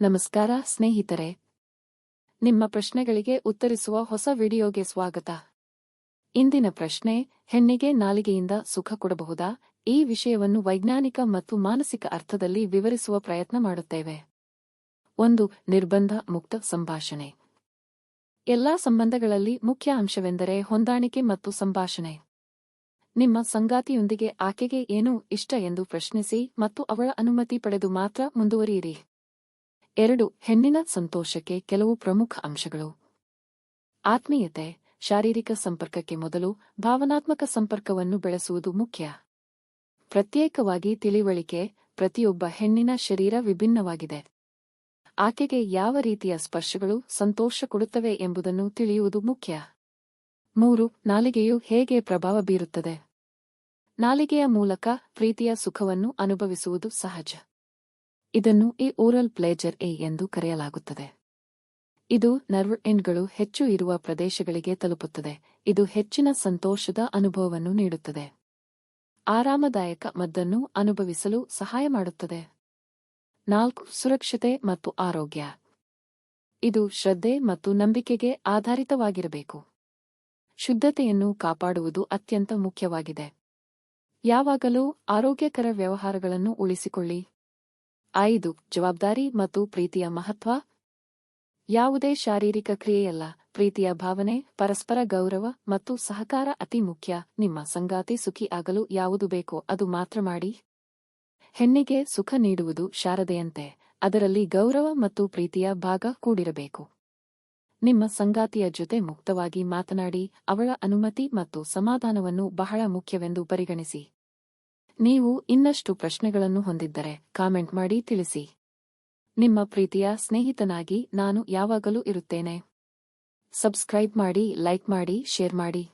ನಮಸ್ಕಾರ, ಸ್ನೇಹಿತರೆ. ನಿಮ್ಮ ಪ್ರಶ್ನೆಗಳಿಗೆ ಉತ್ತರಿಸುವ ಹೊಸ ವಿಡಿಯೋಗೆ ಸ್ವಾಗತ. ಇಂದಿನ ಪ್ರಶ್ನೆ, ಹೆಣ್ಣಿಗೆ ನಾಲಿಗೆಯಿಂದ ಸುಖ ಕೊಡಬಹುದಾ? ಈ ವಿಷಯವನ್ನು ವೈಜ್ಞಾನಿಕ ಮತ್ತು ಮಾನಸಿಕ ಅರ್ಥದಲ್ಲಿ ವಿವರಿಸುವ ಪ್ರಯತ್ನ ಮಾಡುತ್ತೇವೆ. ಒಂದು, ನಿರ್ಬಂಧ ಮುಕ್ತ ಸಂಭಾಷಣೆ. ಎಲ್ಲಾ ಸಂಬಂಧಗಳಲ್ಲಿ ಮುಖ್ಯ ಅಂಶವೆಂದರೆ ಹೊಂದಾಣಿಕೆ ಮತ್ತು ಸಂಭಾಷಣೆ. ನಿಮ್ಮ ಸಂಗಾತಿಯೊಂದಿಗೆ ಆಕೆಗೆ ಏನೂ ಇಷ್ಟ ಎಂದು ಪ್ರಶ್ನಿಸಿ ಮತ್ತು ಅವಳ ಅನುಮತಿ ಪಡೆದು ಮಾತ್ರ ಮುಂದುವರಿಯಿರಿ. ಎರಡು, ಹೆಣ್ಣಿನ ಸಂತೋಷಕ್ಕೆ ಕೆಲವು ಪ್ರಮುಖ ಅಂಶಗಳು. ಆತ್ಮೀಯತೆ, ಶಾರೀರಿಕ ಸಂಪರ್ಕಕ್ಕೆ ಮೊದಲು ಭಾವನಾತ್ಮಕ ಸಂಪರ್ಕವನ್ನು ಬೆಳೆಸುವುದು ಮುಖ್ಯ. ಪ್ರತ್ಯೇಕವಾಗಿ ತಿಳಿವಳಿಕೆ ಪ್ರತಿಯೊಬ್ಬ ಹೆಣ್ಣಿನ ಶರೀರ ವಿಭಿನ್ನವಾಗಿದೆ. ಆಕೆಗೆ ಯಾವ ರೀತಿಯ ಸ್ಪರ್ಶಗಳು ಸಂತೋಷ ಕೊಡುತ್ತವೆ ಎಂಬುದನ್ನು ತಿಳಿಯುವುದು ಮುಖ್ಯ. ಮೂರು, ನಾಲಿಗೆಯು ಹೇಗೆ ಪ್ರಭಾವ ಬೀರುತ್ತದೆ? ನಾಲಿಗೆಯ ಮೂಲಕ ಪ್ರೀತಿಯ ಸುಖವನ್ನು ಅನುಭವಿಸುವುದು ಸಹಜ. ಇದನ್ನು ಎ ಓರಲ್ ಪ್ಲೇಜರ್ ಎ ಎಂದು ಕರೆಯಲಾಗುತ್ತದೆ. ಇದು ನರ್ವ್ ಎಂಡ್ಗಳು ಹೆಚ್ಚು ಇರುವ ಪ್ರದೇಶಗಳಿಗೆ ತಲುಪುತ್ತದೆ. ಇದು ಹೆಚ್ಚಿನ ಸಂತೋಷದ ಅನುಭವವನ್ನು ನೀಡುತ್ತದೆ. ಆರಾಮದಾಯಕ ಮದ್ದನ್ನು ಅನುಭವಿಸಲು ಸಹಾಯ ಮಾಡುತ್ತದೆ. ನಾಲ್ಕು, ಸುರಕ್ಷತೆ ಮತ್ತು ಆರೋಗ್ಯ. ಇದು ಶ್ರದ್ಧೆ ಮತ್ತು ನಂಬಿಕೆಗೆ ಆಧಾರಿತವಾಗಿರಬೇಕು. ಶುದ್ಧತೆಯನ್ನು ಕಾಪಾಡುವುದು ಅತ್ಯಂತ ಮುಖ್ಯವಾಗಿದೆ. ಯಾವಾಗಲೂ ಆರೋಗ್ಯಕರ ವ್ಯವಹಾರಗಳನ್ನು ಉಳಿಸಿಕೊಳ್ಳಿ. ಐದು, ಜವಾಬ್ದಾರಿ ಮತ್ತು ಪ್ರೀತಿಯ ಮಹತ್ವ. ಯಾವುದೇ ಶಾರೀರಿಕ ಕ್ರಿಯೆಯಲ್ಲ, ಪ್ರೀತಿಯ ಭಾವನೆ, ಪರಸ್ಪರ ಗೌರವ ಮತ್ತು ಸಹಕಾರ ಅತಿ ಮುಖ್ಯ. ನಿಮ್ಮ ಸಂಗಾತಿ ಸುಖಿ ಆಗಲು ಯಾವುದು ಬೇಕೋ ಅದು ಮಾತ್ರ ಮಾಡಿ. ಹೆಣ್ಣಿಗೆ ಸುಖ ನೀಡುವುದು ಶಾರದೆಯಂತೆ, ಅದರಲ್ಲಿ ಗೌರವ ಮತ್ತು ಪ್ರೀತಿಯ ಭಾಗ ಕೂಡಿರಬೇಕು. ನಿಮ್ಮ ಸಂಗಾತಿಯ ಜೊತೆ ಮುಕ್ತವಾಗಿ ಮಾತನಾಡಿ, ಅವಳ ಅನುಮತಿ ಮತ್ತು ಸಮಾಧಾನವನ್ನು ಬಹಳ ಮುಖ್ಯವೆಂದು ಪರಿಗಣಿಸಿ. ನೀವು ಇನ್ನಷ್ಟು ಪ್ರಶ್ನೆಗಳನ್ನು ಹೊಂದಿದ್ದರೆ ಕಾಮೆಂಟ್ ಮಾಡಿ ತಿಳಿಸಿ. ನಿಮ್ಮ ಪ್ರೀತಿಯ ಸ್ನೇಹಿತನಾಗಿ ನಾನು ಯಾವಾಗಲೂ ಇರುತ್ತೇನೆ. ಸಬ್ಸ್ಕ್ರೈಬ್ ಮಾಡಿ, ಲೈಕ್ ಮಾಡಿ, ಶೇರ್ ಮಾಡಿ.